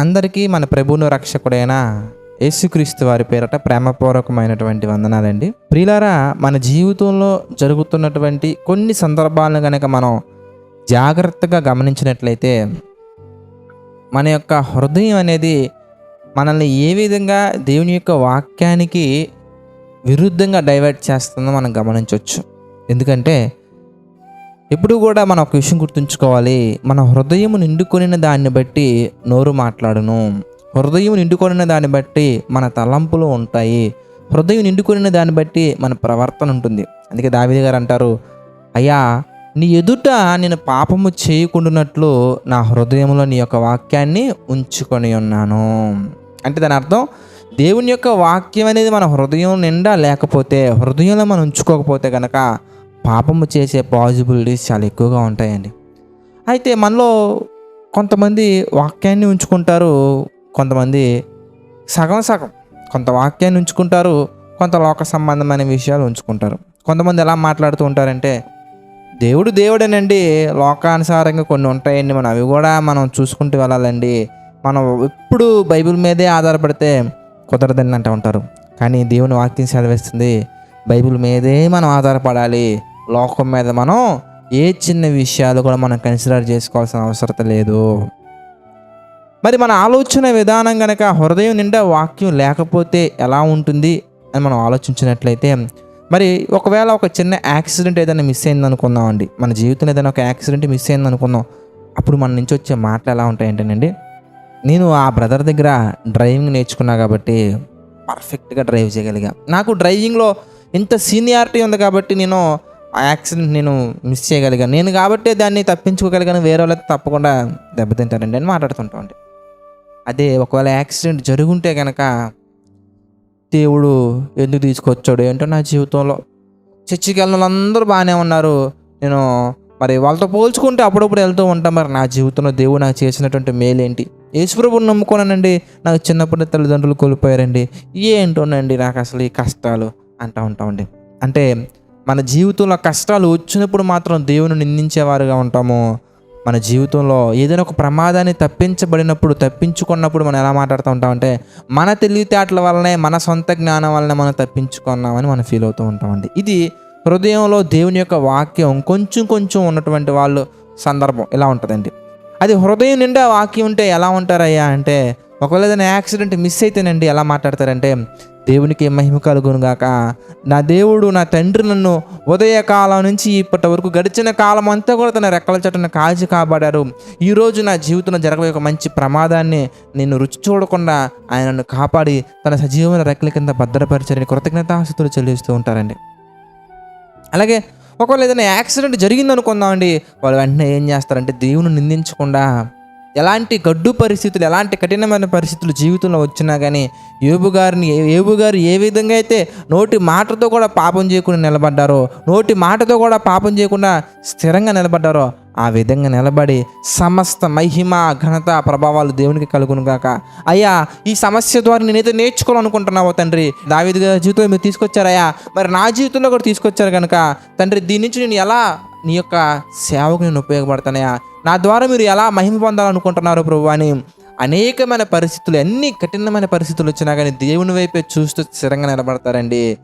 అందరికీ మన ప్రభువును రక్షకుడైన యేసుక్రీస్తు వారి పేరట ప్రేమపూర్వకమైనటువంటి వందనాలండి. ప్రియులారా మన జీవితంలో జరుగుతున్నటువంటి కొన్ని సందర్భాలను కనుక మనం జాగ్రత్తగా గమనించినట్లయితే మన యొక్క హృదయం అనేది మనల్ని ఏ విధంగా దేవుని యొక్క వాక్యానికి విరుద్ధంగా డైవర్ట్ చేస్తుందో మనం గమనించవచ్చు. ఎందుకంటే ఎప్పుడు కూడా మనం ఒక విషయం గుర్తుంచుకోవాలి. మన హృదయం నిండుకొనిన దాన్ని బట్టి నోరు మాట్లాడను. హృదయం నిండుకొనిన దాన్ని బట్టి మన తలంపులు ఉంటాయి. హృదయం నిండుకొనిన దాన్ని బట్టి మన ప్రవర్తన ఉంటుంది. అందుకే దావిది గారు అంటారు అయ్యా నీ ఎదుట నేను పాపము చేయకుండానట్లు నా హృదయంలో నీ యొక్క వాక్యాన్ని ఉంచుకొని ఉన్నాను. అంటే దాని అర్థం దేవుని యొక్క వాక్యం అనేది మన హృదయం నిండా లేకపోతే హృదయంలో మనం ఉంచుకోకపోతే కనుక పాపము చేసే పాజిబిలిటీస్ చాలా ఎక్కువగా ఉంటాయండి. అయితే మనలో కొంతమంది వాక్యాన్ని ఉంచుకుంటారు కొంతమంది సగం సగం. కొంత వాక్యాన్ని ఉంచుకుంటారు కొంత లోక సంబంధమైన విషయాలు ఉంచుకుంటారు. కొంతమంది ఎలా మాట్లాడుతూ ఉంటారంటే దేవుడు దేవుడేనండి లోకానుసారంగా కొన్ని ఉంటాయండి. మనం అవి కూడా మనం చూసుకుంటూ వెళ్ళాలండి. మనం ఎప్పుడు బైబిల్ మీదే ఆధారపడితే కుదరదని అంటూ ఉంటారు. కానీ దేవుని వాక్యం చదివేస్తుంది బైబిల్ మీదే మనం ఆధారపడాలి. లోకం మీద మనం ఏ చిన్న విషయాలు కూడా మనం కన్సిడర్ చేసుకోవాల్సిన అవసరం లేదు. మరి మన ఆలోచన విధానం కనుక హృదయం నిండా వాక్యం లేకపోతే ఎలా ఉంటుంది అని మనం ఆలోచించినట్లయితే మరి ఒకవేళ ఒక చిన్న యాక్సిడెంట్ ఏదైనా మిస్ అయింది అనుకుందామండి మన జీవితంలో ఏదైనా ఒక యాక్సిడెంట్ మిస్ అయింది అనుకుందాం. అప్పుడు మన నుంచి వచ్చే మాటలు ఎలా ఉంటాయంటేనండి నేను ఆ బ్రదర్ దగ్గర డ్రైవింగ్ నేర్చుకున్నా కాబట్టి పర్ఫెక్ట్గా డ్రైవ్ చేయగలిగా. నాకు డ్రైవింగ్లో ఇంత సీనియారిటీ ఉంది కాబట్టి నేను ఆ యాక్సిడెంట్ నేను మిస్ చేయగలిగాను నేను కాబట్టి దాన్ని తప్పించుకోగలిగాను వేరే వాళ్ళైతే తప్పకుండా దెబ్బతింటారండి అని మాట్లాడుతుంటామండి అదే ఒకవేళ యాక్సిడెంట్ జరుగుంటే కనుక దేవుడు ఎందుకు తీసుకొచ్చాడు ఏంటో నా జీవితంలో. చర్చికి వెళ్ళిన వాళ్ళందరూ బాగానే ఉన్నారు. నేను మరి వాళ్ళతో పోల్చుకుంటే అప్పుడప్పుడు వెళ్తూ ఉంటాం. మరి నా జీవితంలో దేవుడు నాకు చేసినటువంటి మేలేంటి? యేసుప్రభుని నమ్ముకున్నానండి నాకు చిన్నప్పుడు తల్లిదండ్రులు కోల్పోయారండి. ఏంటోనండి నాకు అసలు ఈ కష్టాలు అంటూ ఉంటామండి. అంటే మన జీవితంలో కష్టాలు వచ్చినప్పుడు మాత్రం దేవుని నిందించేవారుగా ఉంటాము. మన జీవితంలో ఏదైనా ఒక ప్రమాదాన్ని తప్పించబడినప్పుడు తప్పించుకున్నప్పుడు మనం ఎలా మాట్లాడుతూ ఉంటామంటే మన తెలివితేటల వల్లనే మన సొంత జ్ఞానం వల్లనే మనం తప్పించుకున్నామని మనం ఫీల్ అవుతూ ఉంటామండి ఇది హృదయంలో దేవుని యొక్క వాక్యం కొంచెం కొంచెం ఉన్నటువంటి వాళ్ళు సందర్భం ఇలా ఉంటుందండి. అది హృదయం నిండా వాక్యం ఉంటే ఎలా ఉంటారయ్యా అంటే ఒకవేళ ఏదైనా యాక్సిడెంట్ మిస్ అయితేనండి ఎలా మాట్లాడతారంటే దేవునికి మహిమ కలుగును గాక నా దేవుడు నా తండ్రి నన్ను ఉదయకాలం నుంచి ఇప్పటి వరకు గడిచిన కాలం అంతా కూడా తన రెక్కల చట్టున కాల్చి కాపాడారు. ఈరోజు నా జీవితంలో జరగబోయే ఒక మంచి ప్రమాదాన్ని నేను రుచి చూడకుండా ఆయన నన్ను కాపాడి తన సజీవన రెక్కల కింద భద్రపరిచారని కృతజ్ఞతాస్తులు చెల్లిస్తూ ఉంటారండి. అలాగే ఒకవేళ ఏదైనా యాక్సిడెంట్ జరిగిందనుకుందామండి వాళ్ళు వెంటనే ఏం చేస్తారంటే దేవుని నిందించకుండా ఎలాంటి గడ్డు పరిస్థితులు ఎలాంటి కఠినమైన పరిస్థితులు జీవితంలో వచ్చినా కానీ ఏబు గారిని ఏబు గారు ఏ విధంగా అయితే నోటి మాటతో కూడా పాపం చేయకుండా నిలబడ్డారో నోటి మాటతో కూడా పాపం చేయకుండా స్థిరంగా నిలబడ్డారో ఆ విధంగా నిలబడి సమస్త మహిమ ఘనత ప్రభావాలు దేవునికి కలుగును గాక. అయ్యా ఈ సమస్య ద్వారా నేనైతే నేర్చుకోవాలనుకుంటున్నావో తండ్రి? దావిది గారి జీవితంలో మీరు తీసుకొచ్చారయ్యా. మరి నా జీవితంలో కూడా తీసుకొచ్చారు కనుక తండ్రి దీని నుంచి నేను ఎలా నీ యొక్క సేవకు నేను ఉపయోగపడతానయా నా ద్వారా మీరు ఎలా మహిమ పొందాలనుకుంటున్నారు ప్రభు అని అనేకమైన పరిస్థితులు ఎన్ని కఠినమైన పరిస్థితులు వచ్చినా కానీ దేవుని వైపే చూస్తూ స్థిరంగా నిలబడతారండి.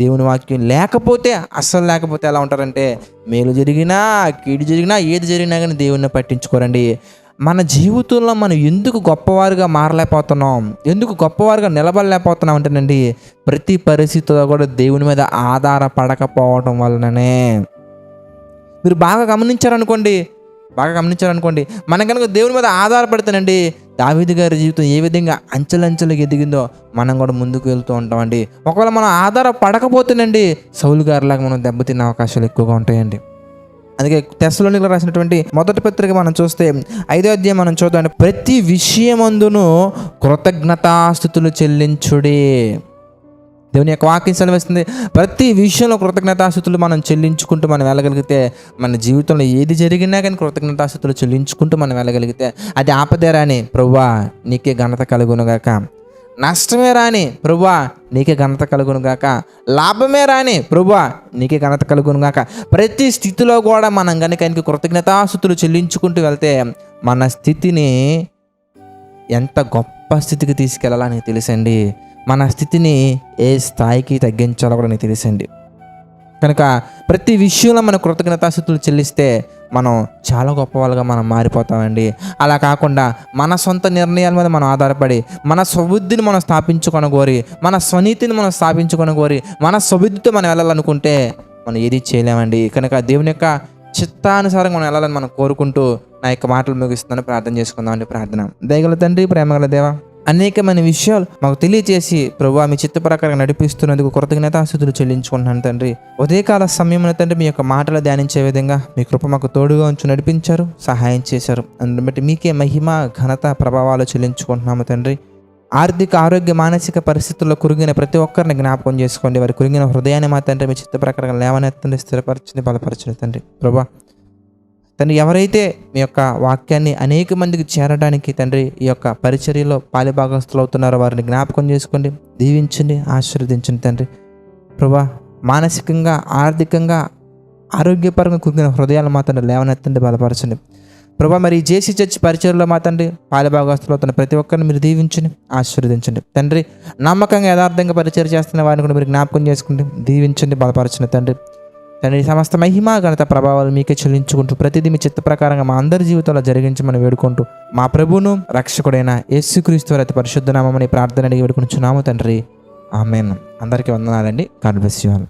దేవుని వాక్యం లేకపోతే అస్సలు లేకపోతే ఎలా ఉంటారంటే మేలు జరిగినా కీడు జరిగినా ఏది జరిగినా కానీ దేవుణ్ణి పట్టించుకోరండి. మన జీవితంలో మనం ఎందుకు గొప్పవారుగా మారలేకపోతున్నాం? ఎందుకు గొప్పవారుగా నిలబడలేకపోతున్నాం అంటేనండి ప్రతి పరిస్థితిలో కూడా దేవుని మీద ఆధారపడకపోవడం వలననే. మీరు బాగా గమనించారనుకోండి బాగా గమనించారనుకోండి మనం కనుక దేవుని మీద ఆధారపడతానండి దావీదు గారి జీవితం ఏ విధంగా అంచెలంచెలుగా ఎదిగిందో మనం కూడా ముందుకు వెళ్తూ ఉంటామండి. ఒకవేళ మనం ఆధారపడకపోతేనండి సౌలు గారిలాగా మనం దెబ్బతిన్న అవకాశాలు ఎక్కువగా ఉంటాయండి. అందుకే తెస్సలోనిలో రాసినటువంటి మొదటి పత్రిక మనం చూస్తే ఐదో అధ్యాయం మనం చూద్దాం ప్రతి విషయమందును కృతజ్ఞతాస్థుతులు చెల్లించుడే. దేవుని యొక్క వాక్యం సెలవిస్తుంది. ప్రతి విషయంలో కృతజ్ఞతాస్థుతులు మనం చెల్లించుకుంటూ మనం వెళ్ళగలిగితే మన జీవితంలో ఏది జరిగినా కానీ కృతజ్ఞతాస్థుతులు చెల్లించుకుంటూ మనం వెళ్ళగలిగితే అది ఆపదే రాని ప్రవ్వా నీకే ఘనత కలుగునుగాక నష్టమే రాని ప్రభువా నీకే ఘనత కలుగునుగాక లాభమే రాని ప్రభువా నీకే ఘనత కలుగును గాక. ప్రతి స్థితిలో కూడా మనం కనుక ఆయనకి కృతజ్ఞతాస్థుతులు చెల్లించుకుంటూ వెళ్తే మన స్థితిని ఎంత గొప్ప స్థితికి తీసుకెళ్ళాలని తెలుసండి. మన స్థితిని ఏ స్థాయికి తగ్గించాలో కూడా నీకు తెలుసండి. కనుక ప్రతి విషయంలో మన కృతజ్ఞతాస్థుతులు చెల్లిస్తే మనం చాలా గొప్ప వాళ్ళుగా మనం మారిపోతామండి. అలా కాకుండా మన సొంత నిర్ణయాల మీద మనం ఆధారపడి మన స్వబుద్ధిని మనం స్థాపించుకొని కోరి మన స్వనీతిని మనం స్థాపించుకొని కోరి మన స్వబుద్ధితో మనం వెళ్ళాలనుకుంటే మనం ఏది చేయలేమండి. కనుక దేవుని యొక్క చిత్తానుసారంగా మనం వెళ్ళాలని మనం కోరుకుంటూ నా యొక్క మాటలు ముగిస్తున్నాను. ప్రార్థన చేసుకుందామండి. ప్రార్థన. దయగల తండ్రి ప్రేమగల దేవా అనేకమైన విషయాలు మాకు తెలియజేసి ప్రభు మీ చిత్త ప్రకారంగా నడిపిస్తున్నందుకు కృతజ్ఞతాస్థుతులు చెల్లించుకుంటున్నాను తండ్రి. ఉదయకాల సమయంలో తండ్రి మీ యొక్క మాటలు ధ్యానించే విధంగా మీ కృప మాకు తోడుగా ఉంచి నడిపించారు సహాయం చేశారు. అందుని బట్టి మీకే మహిమ ఘనత ప్రభావాలు చెల్లించుకుంటున్నాము తండ్రి. ఆర్థిక ఆరోగ్య మానసిక పరిస్థితుల్లో కురిగిన ప్రతి ఒక్కరిని జ్ఞాపకం చేసుకోండి. వారి కురిగిన హృదయాన్ని మా తండ్రి మీ చిత్త ప్రకారంగా లేవనెత్తండి స్థిరపరచండి బలపరచండి తండ్రి. ప్రభా తండ్రి ఎవరైతే మీ యొక్క వాక్యాన్ని అనేక మందికి చేరడానికి తండ్రి ఈ యొక్క పరిచర్యలో పాలిభాగస్తులు అవుతున్నారో వారిని జ్ఞాపకం చేసుకోండి దీవించండి ఆశీర్వదించండి తండ్రి. ప్రభా మానసికంగా ఆర్థికంగా ఆరోగ్యపరంగా కురిగిన హృదయాలు మా తండ్రి లేవనెత్తండి బలపరచండి. ప్రభా మరి జేసీ చర్చ్ పరిచయంలో మా తండ్రి పాలిభాగస్తులు అవుతున్న ప్రతి ఒక్కరిని మీరు దీవించండి ఆశీర్వదించండి. తండ్రి నమ్మకంగా యథార్థంగా పరిచయం చేస్తున్న వారిని కూడా మీరు జ్ఞాపకం చేసుకోండి దీవించండి బలపరచండి తండ్రి. తండ్రి సమస్త మహిమ ఘనత ప్రభావాలు మీకే చెల్లించుకుంటూ ప్రతిదీ మీ చిత్త ప్రకారంగా మా అందరి జీవితంలో జరిగించమని వేడుకుంటూ మా ప్రభును రక్షకుడైన యేసుక్రీస్తు వారి అతి పరిశుద్ధ నామని ప్రార్థన అడిగి వేడుకుంటున్నాము తండ్రి. ఆమెన్. అందరికీ వందనాలండి. God bless you all.